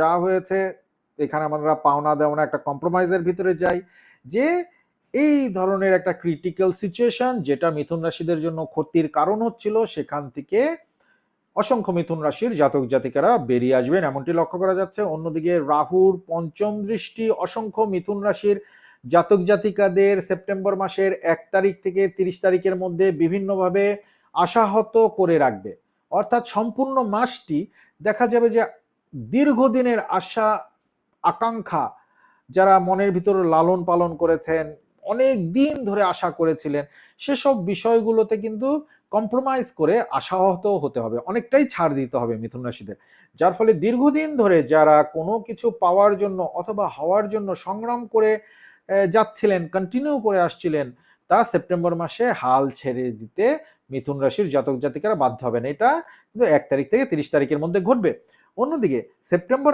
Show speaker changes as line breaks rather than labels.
যা হয়েছে, এখানে আমরা পাওনা দেওয়া একটা কম্প্রোমাইজের ভিতরে যাই। যে এই ধরনের একটা ক্রিটিক্যাল সিচুয়েশন যেটা মিথুন রাশিদের জন্য ক্ষতির কারণ হচ্ছিল, সেখান থেকে অসংখ্য মিথুন রাশির জাতক জাতিকারা বেরিয়ে আসবেন, এমনটি লক্ষ্য করা যাচ্ছে। অন্যদিকে রাহুর পঞ্চম দৃষ্টি অসংখ্য মিথুন রাশির জাতক জাতিকাদের সেপ্টেম্বর মাসের এক তারিখ থেকে তিরিশ তারিখের মধ্যে বিভিন্নভাবে আশাহত করে রাখবে। অর্থাৎ সম্পূর্ণ মাসটি দেখা যাবে যে দীর্ঘদিনের আশা, আকাঙ্ক্ষা যারা মনের ভিতরে লালন পালন করেছেন, অনেক দিন ধরে আশা করেছিলেন, সেসব বিষয়গুলোতে কিন্তু কম্প্রোমাইজ করে আশাহত হতে হবে। অনেকটাই ছাড় দিতে হবে মিথুন রাশিদের। যার ফলে দীর্ঘদিন ধরে যারা কোনো কিছু পাওয়ার জন্য অথবা হওয়ার জন্য সংগ্রাম করে যাচ্ছিলেন কন্টিনিউ করে আসছিলেন, তা সেপ্টেম্বর মাসে হাল ছেড়ে দিতে মিথুন রাশির জাতক জাতিকারা বাধ্য হবেন। এটা কিন্তু এক তারিখ থেকে তিরিশ তারিখের মধ্যে ঘটবে। অন্যদিকে সেপ্টেম্বর